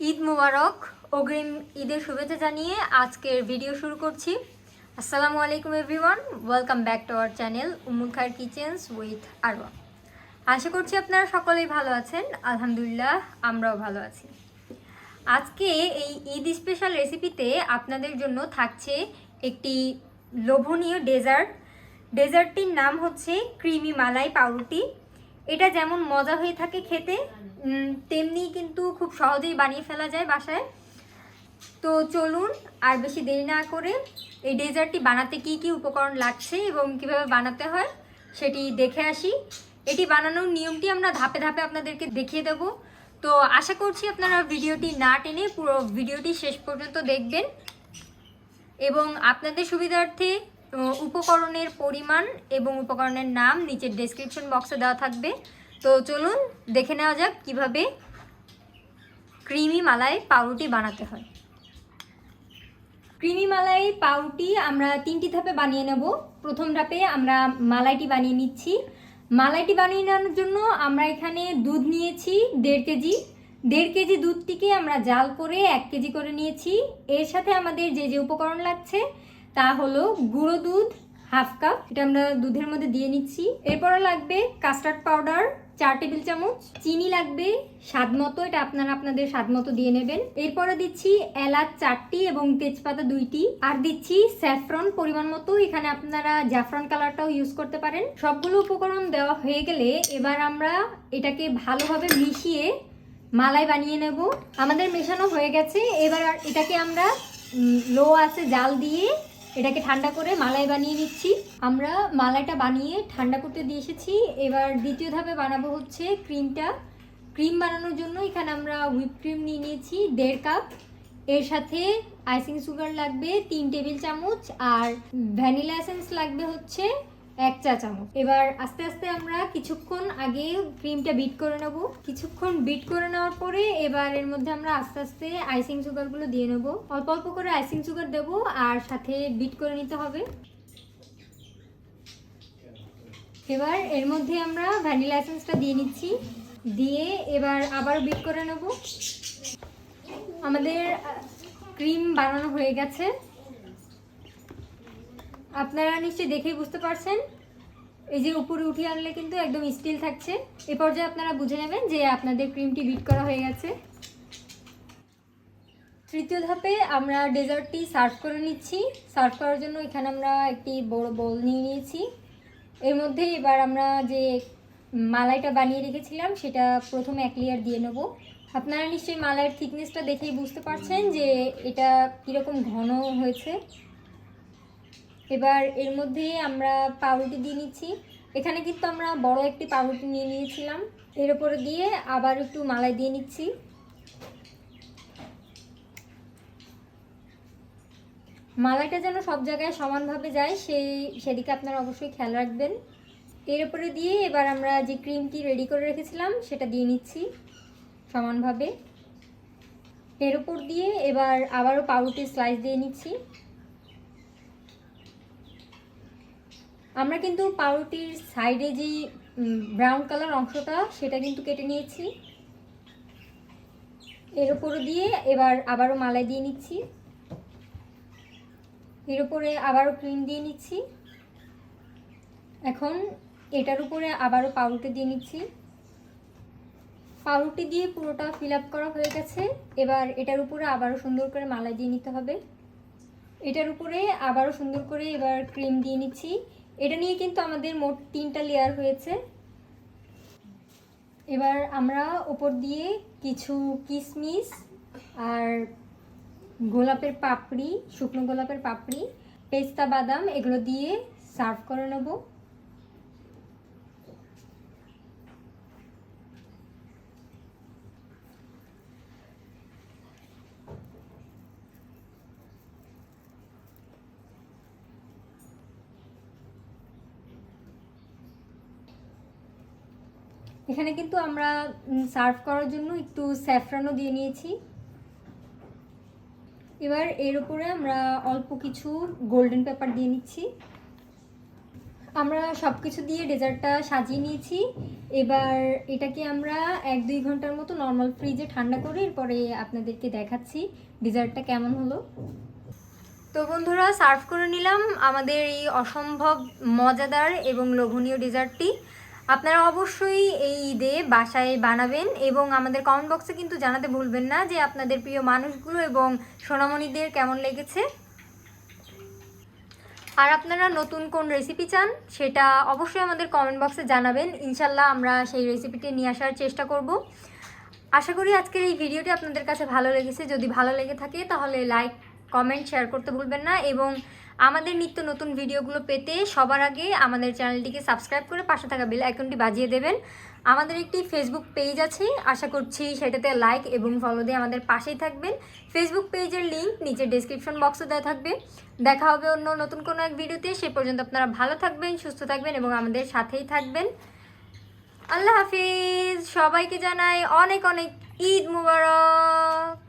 ঈদ মুবারক, অগ্রিম ঈদের শুভেচ্ছা জানিয়ে আজকের ভিডিও শুরু করছি। আসসালামু আলাইকুম everyone, welcome back to our channel Umul Khair kitchens with Arwa আশা করছি আপনারা সকলেই ভালো আছেন, আলহামদুলিল্লাহ আমরাও ভালো আছি। আজকে এই ঈদ স্পেশাল রেসিপিতে আপনাদের জন্য থাকছে একটি লোভনীয় ডেজার্ট ডেজার্টটির নাম হচ্ছে ক্রিমি মালাই পাউরুটি। এটা যেমন মজা হয়ে থাকে খেতে তেমনি কিন্তু খুব সহজেই বানিয়ে ফেলা যায় বাসায়। তো চলুন, আর বেশি দেরি না করে এই ডেজার্টটি বানাতে কি কি উপকরণ লাগছে এবং কীভাবে বানাতে হয় সেটি দেখে আসি। এটি বানানোর নিয়মটি আমরা ধাপে ধাপে আপনাদেরকে দেখিয়ে দেব। তো আশা করছি আপনারা ভিডিওটি না টেনে পুরো ভিডিওটি শেষ পর্যন্ত দেখবেন এবং আপনাদের সুবিধার্থে উপকরণের পরিমাণ এবং উপকরণের নাম নিচের ডেসক্রিপশন বক্সে দেওয়া থাকবে। তো চলুন দেখে নেওয়া যাক কীভাবে ক্রিমি মালাই পাউরুটি বানাতে হয়। ক্রিমি মালাই পাউরুটি আমরা তিনটি ধাপে বানিয়ে নেব। প্রথম ধাপে আমরা মালাইটি বানিয়ে নিচ্ছি। মালাইটি বানিয়ে নেওয়ার জন্য আমরা এখানে দুধ নিয়েছি, দেড় কেজি। দেড় কেজি দুধটিকে আমরা জাল করে এক কেজি করে নিয়েছি। এর সাথে আমাদের যে যে উপকরণ লাগছে তা হলো গুঁড়ো দুধ, হাফ কাপ, এটা আমরা দুধের মধ্যে দিয়ে নিচ্ছি। এরপরে লাগবে কাস্টার্ড পাউডার, চার টেবিল চামচ। চিনি লাগবে, স্বাদ মতো, এটা আপনারা আপনাদের স্বাদ মতো দিয়ে নেবেন। এরপরে দিচ্ছি এলাচ চারটি এবং তেজপাতা দুইটি। আর দিচ্ছি স্যাফরন পরিমাণ মতো, এখানে আপনারা জাফরান কালারটাও ইউজ করতে পারেন। সবগুলো উপকরণ দেওয়া হয়ে গেলে এবার আমরা এটাকে ভালোভাবে মিশিয়ে মালাই বানিয়ে নেব। আমাদের মেশানো হয়ে গেছে, এবার এটাকে আমরা লো আছে জাল দিয়ে এটাকে ঠান্ডা করে মালাই বানিয়ে নিচ্ছি। আমরা মালাইটা বানিয়ে ঠান্ডা করতে দিয়ে এসেছি। এবার দ্বিতীয় ধাপে বানাবো হচ্ছে ক্রিমটা। ক্রিম বানানোর জন্য এখানে আমরা হুইপ ক্রিম নিয়ে নিয়েছি, দেড় কাপ। এর সাথে আইসিং সুগার লাগবে তিন টেবিল চামচ আর ভ্যানিলা এসেন্স লাগবে হচ্ছে এক চা চামচ। এবার আস্তে আস্তে আমরা কিছুক্ষণ আগে ক্রিমটা বিট করে নেব। কিছুক্ষণ বিট করে নেওয়ার পরে এবার এর মধ্যে আমরা আস্তে আস্তে আইসিং সুগারগুলো দিয়ে নেব। অল্প অল্প করে আইসিং সুগার দেব আর সাথে বিট করে নিতে হবে। এবার এর মধ্যে আমরা ভ্যানিলা এসেন্সটা দিয়ে নিচ্ছি। দিয়ে এবার আবার বিট করে নেব। আমাদের ক্রিম বানানো হয়ে গেছে। আপনারা নিশ্চয়ই দেখেই বুঝতে পারছেন। এই যে উপরে উঠিয়ে আনলে কিন্তু একদম স্টিল থাকছে। এ পর্যায়ে আপনারা বুঝে নেবেন যে আপনাদের ক্রিমটি বিট করা হয়ে গেছে। তৃতীয় ধাপে আমরা ডেজার্টটি সার্ভ করে নিচ্ছি। সার্ভ করার জন্য এখানে আমরা একটি বড় বোল নিয়ে নিয়েছি। এর মধ্যে এবার আমরা যে মালাইটা বানিয়ে রেখেছিলাম, সেটা প্রথমে এক লেয়ার দিয়ে নেব। আপনারা নিশ্চয়ই মালাইয়ের থিকনেসটা দেখেই বুঝতে পারছেন যে এটা কীরকম ঘন হয়েছে। এবার এর মধ্যে আমরা পাউরুটি দিয়ে নিচ্ছি। এখানে কিন্তু আমরা বড় একটি পাউরুটি নিয়ে নিয়েছিলাম। এর উপরে দিয়ে আবার একটু মালাই দিয়ে নিচ্ছি। মালাইটা যেন সব জায়গায় সমানভাবে যায়, সেই সেদিকে আপনারা অবশ্যই খেয়াল রাখবেন। এর উপরে দিয়ে এবার আমরা যে ক্রিমটি রেডি করে রেখেছিলাম, সেটা দিয়ে নিচ্ছি সমানভাবে। এর উপর দিয়ে এবার আবারও পাউরুটির স্লাইস দিয়ে নিচ্ছি। আমরা কিন্তু পাউরুটির সাইডে যে ব্রাউন কালার অংশটা, সেটা কিন্তু কেটে নিয়েছি। এর উপরে দিয়ে এবার আবারও মালাই দিয়ে নিচ্ছি। এর উপরে আবারও ক্রিম দিয়ে নিচ্ছি। এখন এটার উপরে আবারও পাউরুটি দিয়ে নিচ্ছি। পাউরুটি দিয়ে পুরোটা ফিল করা হয়ে গেছে। এবার এটার উপরে আবারও সুন্দর করে মালাই দিয়ে নিতে হবে। এটার উপরে আবারও সুন্দর করে এবার ক্রিম দিয়ে নিচ্ছি। এটা নিয়ে কিন্তু আমাদের মোট তিনটা লেয়ার হয়েছে। এবার আমরা ওপর দিয়ে কিছু কিশমিশ আর গোলাপের পাপড়ি, শুকনো গোলাপের পাপড়ি, পেস্তা বাদাম, এগুলো দিয়ে সার্ভ করে নেব। এখানে কিন্তু আমরা সার্ভ করার জন্য একটু স্যাফরানও দিয়ে নিয়েছি। এবার এর উপরে আমরা অল্প কিছু গোল্ডেন পেপার দিয়ে নিচ্ছি। আমরা সব কিছু দিয়ে ডেজার্টটা সাজিয়ে নিয়েছি। এবার এটাকে আমরা এক দুই ঘণ্টার মতো নর্মাল ফ্রিজে ঠান্ডা করে এরপরে আপনাদেরকে দেখাচ্ছি ডেজার্টটা কেমন হলো। তো বন্ধুরা, সার্ভ করে নিলাম আমাদের এই অসম্ভব মজাদার এবং লোভনীয় ডেজার্টটি। আপনারা অবশ্যই এই ঈদে বাসায় বানাবেন এবং আমাদের কমেন্ট বক্সে কিন্তু জানাতে ভুলবেন না যে আপনাদের প্রিয় মানুষগুলো এবং সোনামণিদের কেমন লেগেছে। আর আপনারা নতুন কোন রেসিপি চান, সেটা অবশ্যই আমাদের কমেন্ট বক্সে জানাবেন। ইনশাল্লাহ আমরা সেই রেসিপিটি নিয়ে আসার চেষ্টা করব। আশা করি আজকের এই ভিডিওটি আপনাদের কাছে ভালো লেগেছে। যদি ভালো লেগে থাকে, তাহলে লাইক কমেন্ট শেয়ার করতে ভুলবেন না এবং আমাদের নিত্য নতুন ভিডিওগুলো পেতে সবার আগে আমাদের চ্যানেলটিকে সাবস্ক্রাইব করে পাশে থাকা বেল আইকনটি বাজিয়ে দেবেন। আমাদের একটি ফেসবুক পেজ আছে, আশা করছি সেটাতে লাইক এবং ফলো দিয়ে আমাদের পাশেই থাকবেন। ফেসবুক পেজের লিঙ্ক নিচে ডেসক্রিপশন বক্সে দেওয়া থাকবে। দেখা হবে অন্য নতুন কোনো এক ভিডিওতে। সে পর্যন্ত আপনারা ভালো থাকবেন, সুস্থ থাকবেন এবং আমাদের সাথেই থাকবেন। আল্লাহ হাফিজ। সবাইকে জানাই অনেক অনেক ঈদ মুবারক।